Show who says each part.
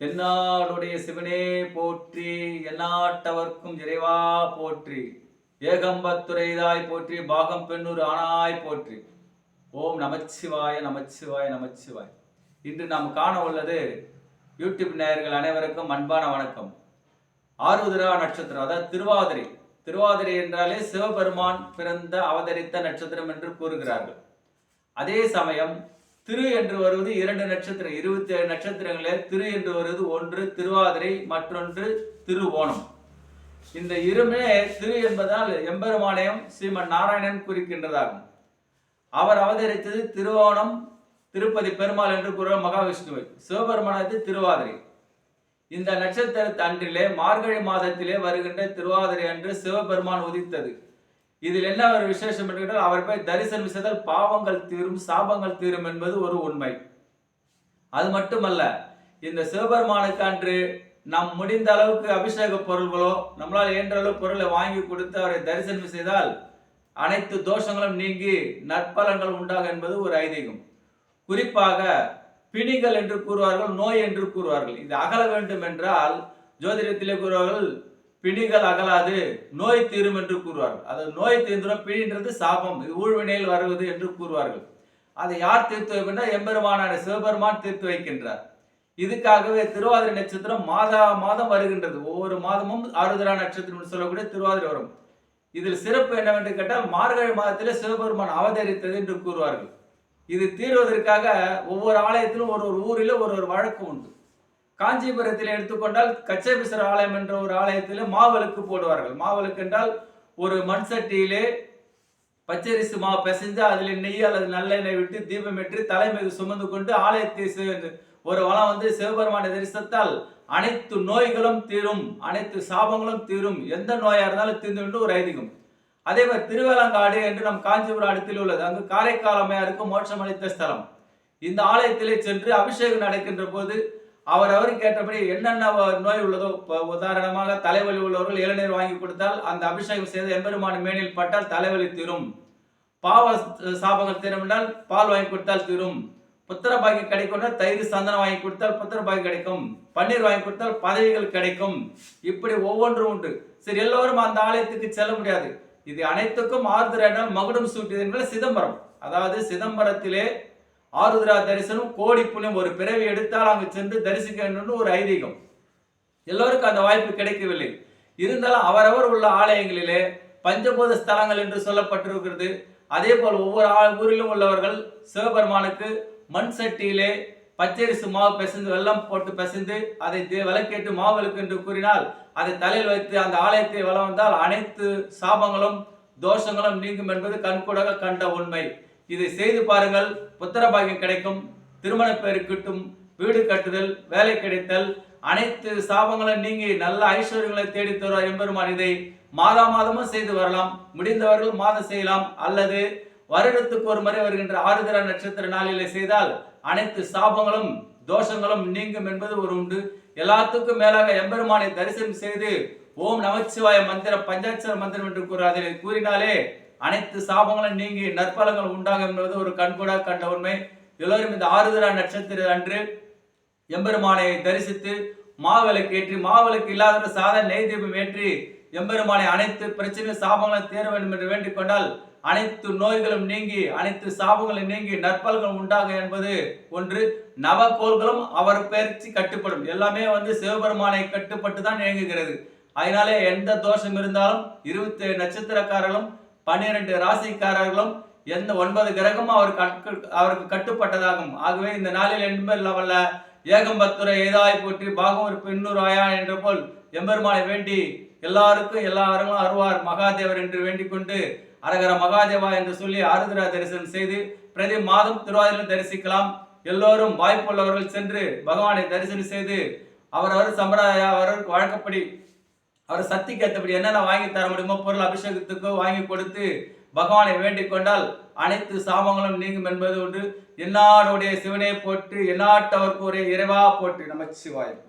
Speaker 1: தென்னாடுடைய சிவனே போற்றி எல்லாட்டவர்க்கும் இறைவா போற்றி. ஏகம்பத்துரைதாய் போற்றி பாகம் பெண்ணூர் ஆனாய் போற்றி. ஓம் நமச்சிவாய நமச்சிவாய நமச்சிவாய். இன்று நாம் காண உள்ளது யூடியூப் நேயர்கள் அனைவருக்கும் அன்பான வணக்கம். ஆறுதிரா நட்சத்திரம் அதாவது திருவாதிரை. திருவாதிரை என்றாலே சிவபெருமான் பிறந்த அவதரித்த நட்சத்திரம் என்று கூறுகிறார்கள். அதே சமயம் திரு என்று வருவது இரண்டு நட்சத்திரம் இருபத்தி ஏழு நட்சத்திரங்களில் திரு என்று வருவது ஒன்று திருவாதிரை மற்றொன்று திருவோணம். இந்த இருமே திரு என்பதால் எம்பெருமானயம் ஸ்ரீமன் நாராயணன் குறிக்கின்றதாகும். அவர் அவதரித்தது திருவோணம் திருப்பதி பெருமாள் என்று கூறுವ மகாவிஷ்ணுவை. சிவபெருமானது திருவாதிரை. இந்த நட்சத்திர அன்றிலே மார்கழி மாதத்திலே வருகின்ற திருவாதிரை அன்று சிவபெருமான் உதித்தது. இதில் என்ன ஒரு விசேஷம் என்றால் அவர் போய் தரிசனம் செய்தால் பாவங்கள் தீரும் சாபங்கள் தீரும் என்பது ஒரு உண்மை. அது மட்டுமல்ல இந்த சிவபெருமானுக்கு அன்று நாம் முடிந்த அளவுக்கு அபிஷேக பொருள்களோ நம்மளால் இயன்ற அளவு பொருளை வாங்கி கொடுத்து அவரை தரிசனம் செய்தால் அனைத்து தோஷங்களும் நீங்கி நற்பலன்கள் உண்டாகும் என்பது ஒரு ஐதீகம். குறிப்பாக பிணிகள் என்று கூறுவார்கள் நோய் என்று கூறுவார்கள். இது அகல வேண்டும் என்றால் ஜோதிடத்திலே கூறுவார்கள் பிணிகள் அகலாது நோய் தீரும் என்று கூறுவார்கள். அது நோய் தீர்ந்துடும் பிணின்றது சாபம் இது ஊழ்வினையில் வருவது என்று கூறுவார்கள். அதை யார் தீர்த்து வைக்கின்றார்? எம்பெருமானான சிவபெருமான் தீர்த்து வைக்கின்றார். இதுக்காகவே திருவாதிரை நட்சத்திரம் மாதா மாதம் வருகின்றது. ஒவ்வொரு மாதமும் ஆருத்ரா நட்சத்திரம் சொல்லக்கூடிய திருவாதிரை வரும். இதில் சிறப்பு என்னவென்று கேட்டால் மார்கழி மாதத்திலே சிவபெருமான் அவதரித்தது என்று கூறுவார்கள். இது தீர்வதற்காக ஒவ்வொரு ஆலயத்திலும் ஒரு ஒரு ஊரில் ஒரு ஒரு வழக்கு உண்டு. காஞ்சிபுரத்தில் எடுத்துக்கொண்டால் கச்சேபிசர் ஆலயம் என்ற ஒரு ஆலயத்தில் மாவிளக்கு போடுவார்கள். மாவிளக்கு என்றால் ஒரு மண் சட்டியிலே பச்சரிசி மாவு பிசைஞ்சு அதில் நெய் அல்லது நல்லெண்ணெய் விட்டு தீபம் ஏற்றி சுமந்து கொண்டு ஆலயத்தை ஒரு வளம் வந்து சிவபெருமான தரிசித்தால் அனைத்து நோய்களும் தீரும். அனைத்து சாபங்களும் தீரும். எந்த நோயாக இருந்தாலும் தீர்ந்து என்று ஒரு ஐதீகம். அதே மாதிரி திருவேலங்காடு என்று நம் காஞ்சிபுரம் அடுத்தில் உள்ளது. அங்கு காரைக்காலமையாருக்கு மோட்சம் அளித்த ஸ்தலம். இந்த ஆலயத்திலே சென்று அபிஷேகம் நடக்கின்ற போது அவர் அவருக்கு ஏற்றபடி என்னென்ன நோய் உள்ளதோ உதாரணமாக தலைவலி உள்ளவர்கள் இளநீர் வாங்கி கொடுத்தால் அந்த அபிஷேகம் செய்து எம்பெருமான மேனில் பட்டால் தலைவலி தீரும். பாவ சாபங்கள் தீரும் என்றால் பால் வாங்கி கொடுத்தால் தீரும். புத்திர பாக்கியம் கிடைக்கும்னா தயிர் சந்தனம் வாங்கி கொடுத்தால் புத்திர பாக்கியம் கிடைக்கும். பன்னீர் வாங்கி கொடுத்தால் பதவிகள் கிடைக்கும். இப்படி ஒவ்வொன்றும் உண்டு. சரி எல்லோரும் அந்த ஆலயத்துக்கு செல்ல முடியாது. இது அனைத்துக்கும் ஆறுதல் என்றால் மகுடம் சூட்டியது என்பது சிதம்பரம். அதாவது சிதம்பரத்திலே ஆருத்ரா தரிசனம் கோடி புண்ணியம். ஒரு பிறவி எடுத்தால் அங்கு சென்று தரிசிக்க வேண்டும்னு ஒரு ஐதீகம். எல்லோருக்கும் அந்த வாய்ப்பு கிடைக்கவில்லை. இருந்தாலும் அவரவர் உள்ள ஆலயங்களிலே பஞ்சபூத ஸ்தலங்கள் என்று சொல்லப்பட்டிருக்கிறது. அதே போல் ஒவ்வொரு ஆ- ஊரிலும் உள்ளவர்கள் சிவபெருமானுக்கு மண் சட்டியிலே பச்சரிசு மாவு பிசைந்து வெள்ளம் போட்டு பிசைந்து அதை தே- விளக்கேட்டு மாவிளக்கு என்று கூறினால் அதை தலையில் வைத்து அந்த ஆலயத்தை வளம் வந்தால் அனைத்து சாபங்களும் தோஷங்களும் நீங்கும் என்பது கண்கூடாக கண்ட உண்மை. இதை செய்து பாருங்கள். புத்திர கிடைக்கும். திருமண பேரு கிட்டும். வீடு கட்டுதல் வேலை கிடைத்தல். அனைத்து சாபங்களும் நீங்கி நல்ல ஐஸ்வர்யங்களை தேடி தருவார் எம்பெருமான். இதை மாதா மாதமும் செய்து வரலாம். முடிந்தவர்கள் மாதம் செய்யலாம். அல்லது வருடத்துக்கு ஒரு முறை வருகின்ற ஆறுதிர நட்சத்திர நாளிலே செய்தால் அனைத்து சாபங்களும் தோஷங்களும் நீங்கும் என்பது ஒரு உண்டு. எல்லாத்துக்கும் மேலாக எம்பெருமானை தரிசனம் செய்து ஓம் நமச்சிவாய மந்திரம் பஞ்சாட்சர மந்திரம் என்று கூற அதில் கூறினாலே அனைத்து சாபங்களும் நீங்கி நற்பலங்கள் உண்டாகும் என்பது ஒரு கண்கூடா கண்ட உண்மை. எல்லோரும் இந்த ஆருதிரா நட்சத்திர அன்று எம்பெருமானை தரிசித்து மாவிளக்கு ஏற்றி மாவிளக்கு இல்லாத சாத நெய் தீபம் ஏற்றி எம்பெருமானை அனைத்து பிரச்சனை சாபங்களும் தீர வேண்டும் என்று வேண்டிக் கொண்டால் அனைத்து நோய்களும் நீங்கி அனைத்து சாபங்களும் நீங்கி நற்பல்களும் உண்டாகும் என்பது ஒன்று. நவக்கோள்களும் அவர் பயிற்சி கட்டுப்படும். எல்லாமே வந்து சிவபெருமானை கட்டுப்பட்டு தான் இயங்குகிறது. அதனாலே எந்த தோஷம் இருந்தாலும் இருபத்தி நட்சத்திரக்காரர்களும் பன்னிரண்டு ராசிக்காரர்களும் எந்த ஒன்பது கிரகமும் அவர் அவருக்கு கட்டுப்பட்டதாகும். ஆகவே இந்த நாளில் என்பல்ல ஏகம்பத்துரை ஏதாய் போற்றி பாகவர் பெண்ணூர் ஆயா என்ற போல் எம்பெருமானை வேண்டி எல்லாருக்கும் எல்லா அருவார் மகாதேவர் என்று வேண்டிக் கொண்டு அரகர மகாதேவா என்று சொல்லி ஆருத்ரா தரிசனம் செய்து பிரதி மாதம் திருவாதிரை தரிசிக்கலாம். எல்லோரும் வாய்ப்புள்ளவர்கள் சென்று பகவானை தரிசனம் செய்து அவரவர் சம்பிரதாய அவர் வழக்கப்படி அவர் சக்திக்கு ஏற்றபடி என்னென்ன வாங்கி தர முடியுமோ பொருள் அபிஷேகத்துக்கோ வாங்கி கொடுத்து பகவானை வேண்டிக் கொண்டால் அனைத்து சாபங்களும் நீங்கும் என்பது ஒன்று. எல்லாருடைய சிவனே போட்டு எல்லாட்டவருக்கு ஒரே இறைவா போட்டு நமச்சிவாயம்.